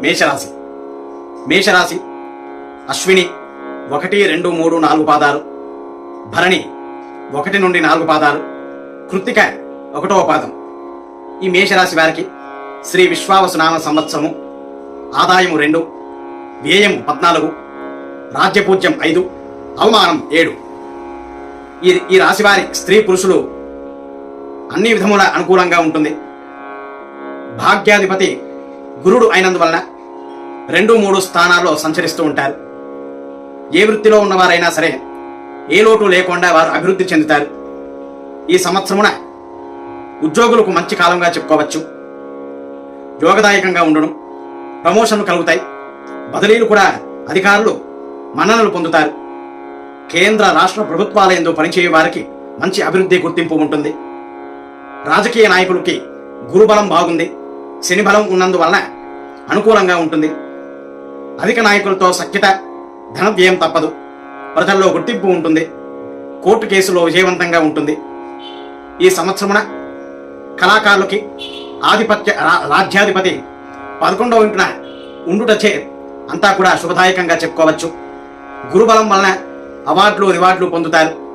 మేషరాశి. మేషరాశి అశ్విని ఒకటి రెండు మూడు నాలుగు పాదాలు. భరణి ఒకటి నుండి నాలుగు పాదాలు. కృత్తిక ఒకటవ పాదం. ఈ మేషరాశి వారికి శ్రీ విశ్వావసునామ సంవత్సరము ఆదాయము రెండు వ్యయం పద్నాలుగు రాజ్యపూజ్యం ఐదు అవమానం ఏడు. ఈ ఈ రాశివారి స్త్రీ పురుషులు అన్ని విధముల అనుకూలంగా ఉంటుంది. భాగ్యాధిపతి గురుడు అయినందువలన రెండు మూడు స్థానాల్లో సంచరిస్తూ ఉంటారు. ఏ వృత్తిలో ఉన్నవారైనా సరే ఏ లోటు లేకుండా వారు అభివృద్ధి చెందుతారు. ఈ సంవత్సరమున ఉద్యోగులకు మంచి కాలంగా చెప్పుకోవచ్చు. యోగదాయకంగా ఉండడం ప్రమోషన్లు కలుగుతాయి. బదిలీలు కూడా అధికారులు మన్ననలు పొందుతారు. కేంద్ర రాష్ట్ర ప్రభుత్వాల ఎందు పనిచేయే వారికి మంచి అభివృద్ధి గుర్తింపు ఉంటుంది. రాజకీయ నాయకులకి గురుబలం బాగుంది. శని బలం ఉన్నందువలన అనుకూలంగా ఉంటుంది. అధిక నాయకులతో సఖ్యత ధన వ్యయం తప్పదు. ప్రజల్లో గుర్తింపు ఉంటుంది. కోర్టు కేసులో విజయవంతంగా ఉంటుంది. ఈ సంవత్సరమున కళాకారులకి ఆధిపత్య రా- రాజ్యాధిపతి పదకొండవ ఇంటిన ఉండుటచే అంతా కూడా శుభదాయకంగా చెప్పుకోవచ్చు. గురుబలం వలన అవార్డులు రివార్డులు పొందుతారు.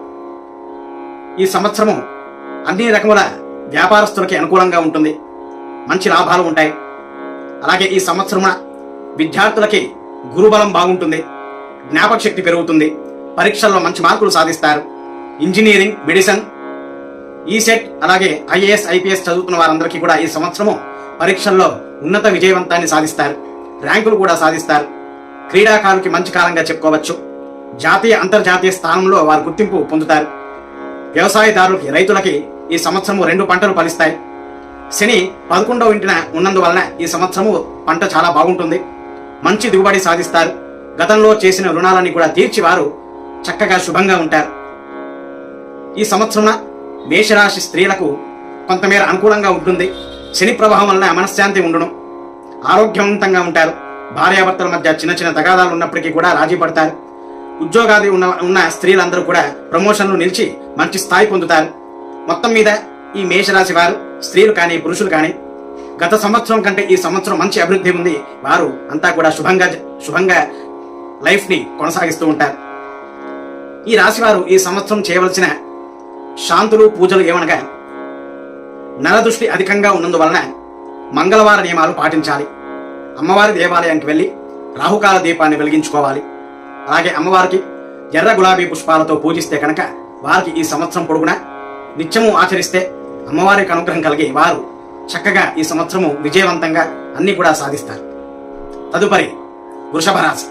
ఈ సంవత్సరము అన్ని రకముల వ్యాపారస్తులకి అనుకూలంగా ఉంటుంది. మంచి లాభాలు ఉంటాయి. అలాగే ఈ సంవత్సరమున విద్యార్థులకి గురుబలం బాగుంటుంది. జ్ఞాపక శక్తి పెరుగుతుంది. పరీక్షల్లో మంచి మార్కులు సాధిస్తారు. ఇంజనీరింగ్ మెడిసిన్ ఈసెట్ అలాగే ఐఏఎస్ ఐపీఎస్ చదువుతున్న వారందరికీ కూడా ఈ సంవత్సరము పరీక్షల్లో ఉన్నత విజయవంతాన్ని సాధిస్తారు. ర్యాంకులు కూడా సాధిస్తారు. క్రీడాకారులకి మంచి కాలంగా చెప్పుకోవచ్చు. జాతీయ అంతర్జాతీయ స్థానంలో వారు గుర్తింపు పొందుతారు. వ్యవసాయదారులకి రైతులకి ఈ సంవత్సరము రెండు పంటలు ఫలిస్తాయి. శని పదకొండవ ఇంటిన ఉన్నందువలన ఈ సంవత్సరము పంట చాలా బాగుంటుంది. మంచి దిగుబడి సాధిస్తారు. గతంలో చేసిన రుణాలన్నీ కూడా తీర్చి వారు చక్కగా శుభంగా ఉంటారు. ఈ సంవత్సరం మేషరాశి స్త్రీలకు కొంతమేర అనుకూలంగా ఉంటుంది. శని ప్రభావం వలన మనశ్శాంతి ఉండడం ఆరోగ్యవంతంగా ఉంటారు. భార్యాభర్తల మధ్య చిన్న చిన్న తగాదాలు ఉన్నప్పటికీ కూడా రాజీ పడతారు. ఉద్యోగాది ఉన్న ఉన్న స్త్రీలందరూ కూడా ప్రమోషన్లు నిలిచి మంచి స్థాయి పొందుతారు. మొత్తం మీద ఈ మేషరాశి వారు స్త్రీలు కానీ పురుషులు కానీ గత సంవత్సరం కంటే ఈ సంవత్సరం మంచి అభివృద్ధి ఉంది. వారు అంతా కూడా శుభంగా శుభంగా లైఫ్ని కొనసాగిస్తూ ఉంటారు. ఈ రాశివారు ఈ సంవత్సరం చేయవలసిన శాంతులు పూజలు ఏమనగా నరదృష్టి అధికంగా ఉన్నందువలన మంగళవార నియమాలు పాటించాలి. అమ్మవారి దేవాలయానికి వెళ్ళి రాహుకాల దీపాన్ని వెలిగించుకోవాలి. అలాగే అమ్మవారికి ఎర్ర గులాబీ పుష్పాలతో పూజిస్తే కనుక వారికి ఈ సంవత్సరం పొడుగున నిత్యము ఆచరిస్తే అమ్మవారి అనుగ్రహం కలిగి వారు చక్కగా ఈ సంవత్సరము విజయవంతంగా అన్ని కూడా సాధిస్తారు. తదుపరి వృషభ రాశి